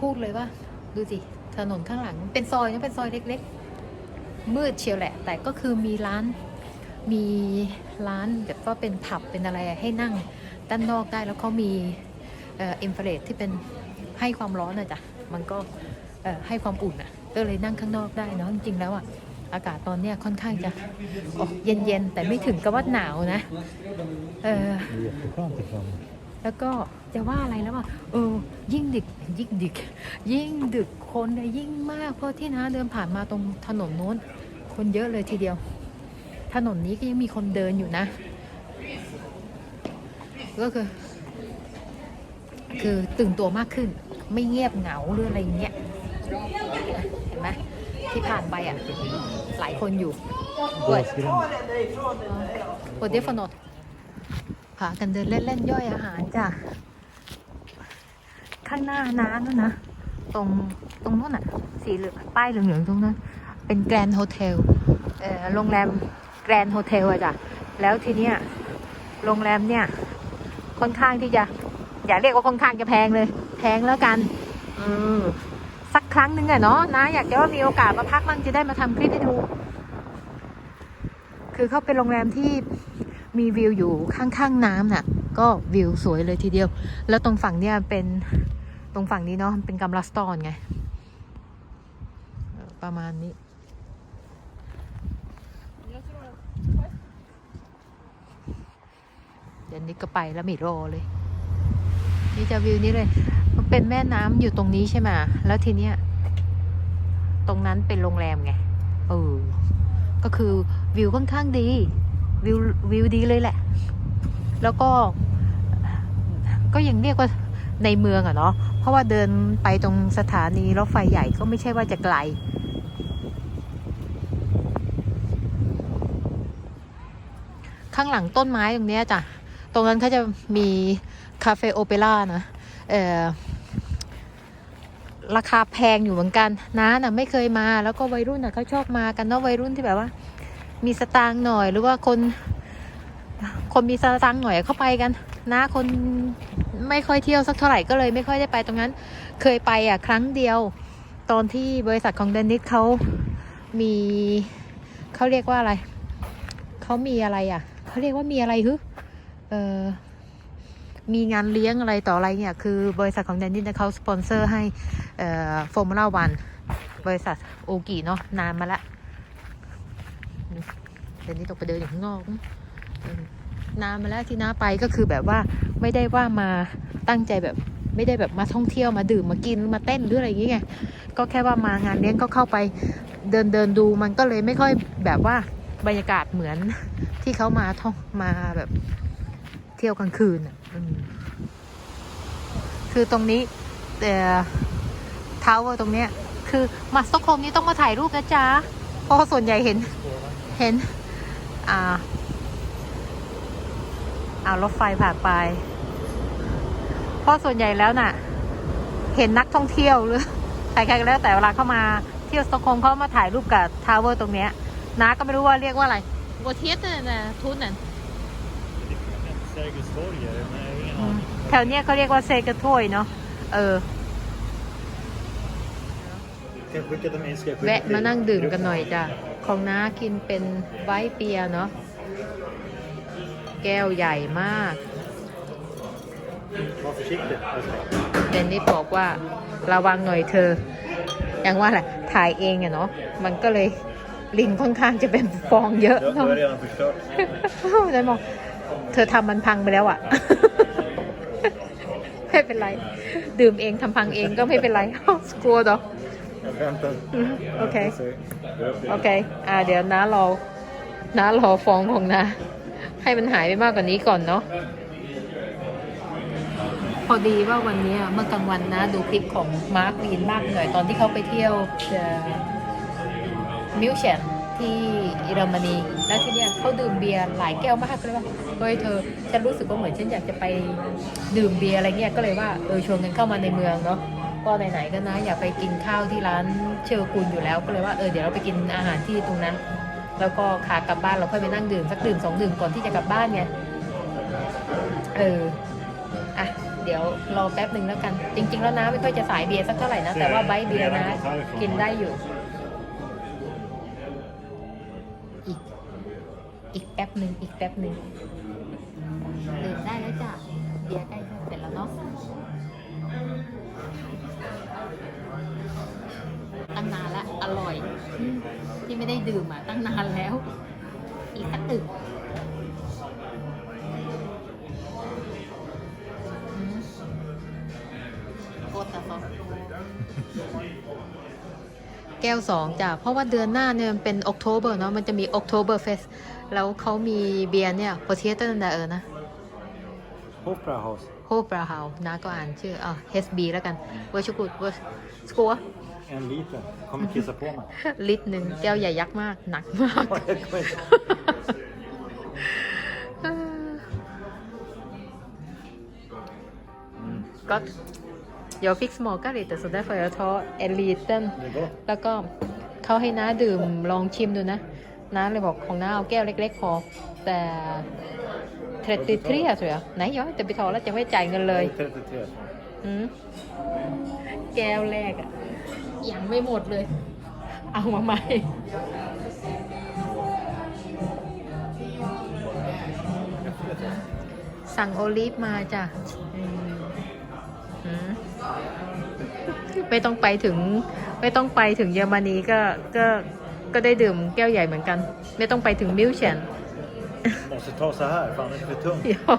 พูดเลยว่า ดูสิ ถนนข้างหลัง เป็นซอยนะเป็นซอยเล็กๆ มืดเชียวแหละ แต่ก็คือมีร้าน มีร้านแบบว่าเป็นผับเป็นอะไรให้นั่งด้านนอกได้แล้วเขามีเอ่ออินฟราเรดที่เป็นให้ความร้อนอะจ้ะมันก็เอ่อให้ความอุ่นอะก็เลยนั่งข้างนอกได้เนาะจริงๆแล้วอะอากาศตอนเนี้ยค่อนข้างจะออกเย็นๆ แต่ไม่ถึงกับว่าหนาวนะ เออ Det är jätteskönt ifrån. แล้วก็จะว่าอะไรแล้วว่าเออยิ่งดึกยิ่งดึก ยิ่งดึกคนเนี่ยยิ่งมาก เพราะที่น้าเดินผ่านมาตรงถนนโน้น คนเยอะเลยทีเดียว ถนนนี้ก็ยังมีคนเดินอยู่นะ ก็คือ คือตื่นตัวมากขึ้น ไม่เงียบเหงาหรืออะไรอย่างเงี้ยเห็นไหมที่ผ่านไปอะ หลายคนอยู่ Gåsgränd. โอเดฟนอต พากันเดินเล่นๆย่อยอาหารจ้ะข้างหน้าน้านู่นนะ ตรงตรงนู้นอะ สีเหลืองป้ายเหลืองๆตรงนั้น เป็นแกรนด์โฮเทลเอ่อโรงแรมแกรนด์โฮเทลอะจ้ะ แล้วทีเนี้ยโรงแรมเนี่ย ค่อนข้างที่จะ อย่าเรียกว่าค่อนข้างจะแพงเลย แพงแล้วกันเออสักครั้งหนึ่งอะเนาะนะ อยากจะว่ามีโอกาสมาพักบ้างจะได้มาทำคลิปให้ดู คือเขาเป็นโรงแรมที่ มีวิวอยู่ข้างๆน้ำน่ะ ก็วิวสวยเลยทีเดียว แล้วตรงฝั่งเนี่ยเป็นตรงฝั่งนี้เนาะเป็นกัมลัสตอนไง ประมาณนี้เดี๋ยวนี้ก็ไปแล้วไม่รอเลย นี่จะวิวนี้เลย มันเป็นแม่น้ำอยู่ตรงนี้ใช่ไหมแล้วทีเนี้ยตรงนั้นเป็นโรงแรมไงเออก็คือวิวค่อนข้างดี วิววิวดีเลยแหละ แล้วก็ ก็ยังเรียกว่าในเมืองอะเนาะเพราะว่าเดินไปตรงสถานีรถไฟใหญ่ก็ไม่ใช่ว่าจะไกลข้างหลังต้นไม้ตรงนี้จ้ะ ตรงนั้นเขาจะมีคาเฟ่โอเปร่านะ เออราคาแพงอยู่เหมือนกันน้าน่ะไม่เคยมา แล้วก็วัยรุ่นน่ะเขาชอบมากันเนาะวัยรุ่นที่แบบว่า มีสตางค์หน่อยหรือว่าคน คนมีสตางค์หน่อยเข้าไปกันน้าคนไม่ค่อยเที่ยวสักเท่าไหร่ก็เลยไม่ค่อยได้ไปตรงนั้น เคยไปอะครั้งเดียว ตอนที่บริษัทของเดนนิสเขามีเขาเรียกว่าอะไรเขามีอะไรอะเขาเรียกว่ามีอะไรฮึเออมีงานเลี้ยงอะไรต่ออะไรเนี่ยคือบริษัทของเดนนิสเขาสปอนเซอร์ให้เอ่อฟอร์มูล่าวันบริษัทโอกิเนาะนานมาละ เดี๋ยวนี้ตกไปเดินอยู่ข้างนอกนานมาแล้วที่น้าไปก็คือแบบว่าไม่ได้ว่ามาตั้งใจแบบไม่ได้แบบมาท่องเที่ยวมาดื่มมากินมาเต้นหรืออะไรอย่างเงี้ยก็แค่ว่ามางานเลี้ยงก็เข้าไปเดินเดินดูมันก็เลยไม่ค่อยแบบว่าบรรยากาศเหมือนที่เขามาท่องมาแบบเที่ยวกลางคืนอะคือตรงนี้เอ่อทาตรงเนี้ย คือมาสตอกโฮมนี่ต้องมาถ่ายรูปนะจ๊ะเพราะว่าส่วนใหญ่เห็นเห็น อ่าเอารถไฟผ่านไป เพราะส่วนใหญ่แล้วน่ะ เห็นนักท่องเที่ยวหรือใครๆก็แล้วแต่เวลาเข้ามาเที่ยวสตอกโฮล์มเขามาถ่ายรูปกับทาวเวอร์ตรงเนี้ยน้าก็ไม่รู้ว่าเรียกว่าอะไรวอเทียสน่ะนะทุนน่ะ Sergels torg är det, men jag har ingen อืม aning. แถวเนี้ยเขาเรียกว่าเซกระถ้วยเนาะเออ แวะมานั่งดื่มกันหน่อยจ้ะ ของน้ากินเป็นไวท์เปียเนาะ แก้วใหญ่มาก เดนนิสบอกว่าระวังหน่อยเธอ อย่างว่าแหละ ถ่ายเองอะเนาะ มันก็เลยลิงค่อนข้างจะเป็นฟองเยอะเนาะเดนบอกเธอทำมันพังไปแล้วอะไม่เป็นไร ดื่มเองทำพังเองก็ไม่เป็นไรกลัวดอก Jag väntar. อืมโอเค Så, går upp โอ lite. เค อ่า เดี๋ยวน้ารอน้ารอฟองของน้าให้มันหายไปมากกว่านี้ก่อนเนาะ พอดีว่าวันนี้เมื่อกลางวันนะดูคลิปของมาร์ควีนมากหน่อยตอนที่เขาไปเที่ยวมิวเชนที่เยอรมนีแล้วทีเนี้ยเขาดื่มเบียร์หลายแก้วมากเลยว่าเฮ้ยเธอฉันรู้สึกว่าเหมือนฉันอยากจะไปดื่มเบียร์อะไรเงี้ยก็เลยว่าเออชวนกันเข้ามาในเมืองเนาะ ก็ไหนๆก็นะ อยากไปกินข้าวที่ร้านเชอร์กุลอยู่แล้วก็เลยว่าเออเดี๋ยวเราไปกินอาหารที่ตรงนั้น แล้วก็ขากลับบ้านเราค่อยไปนั่งดื่มสักดื่มสองดื่มก่อนที่จะกลับบ้านไงเอออะเดี๋ยวดี๋ยวรอแป๊บหนึ่งแล้วกัน จริง ๆ แล้วน้าไม่ค่อยจะสายเบียร์สักเท่าไหร่นะแต่ว่าไบท์เบียร์นะกินได้อยู่ อีกอีกแป๊บหนึ่งอีกแป๊บหนึ่งดื่มได้แล้วจ้ะเบียร์ใก ที่ไม่ได้ดื่มอะตั้งนานแล้ว อีกสักตึกโคตรแต่ซอสแก้วสองจ้ะ เพราะว่าเดือนหน้าเนี่ยมันเป็นออกโทเบอร์เนาะ มันจะมีออกโทเบอร์เฟส แล้วเขามีเบียร์เนี่ยโพเทียเตอร์นเออนะ Hofbrahaus. โฮบราฮาวนะก็อ่านชื่ออะ HB แล้วกันเวอร์ชุกุดเวอร์สกัว En liter. Kommer kissa på mig. ลิตรหนึ่งแก้วใหญ่ยักษ์มาก หนักมาก Ja, jag kommer inte- เออ Mm. Godt. Jeg fik smaker lidt, så derfor jeg tager en liten. Det är gott. แล้วก็เขาให้น้าดื่มลองชิมดูนะ น้าเลยบอกของน้าเอาแก้วเล็ก ๆ พอ แต่ เทรติทรีอะสวยไหนย้อยแต่ไปทอแล้วจะไม่จ่ายเงินเลย 33. อืมแก้วแรกอะยังไม่หมดเลย เอามาใหม่ สั่งโอลิฟมาจ้ะอืมอืมไม่ต้องไปถึง ไม่ต้องไปถึงเยอรมนีก็ก็ก็ได้ดื่มแก้วใหญ่เหมือนกัน ไม่ต้องไปถึงมิวเชน Måste ta så här, fan det är för tungt. เดี๋ยว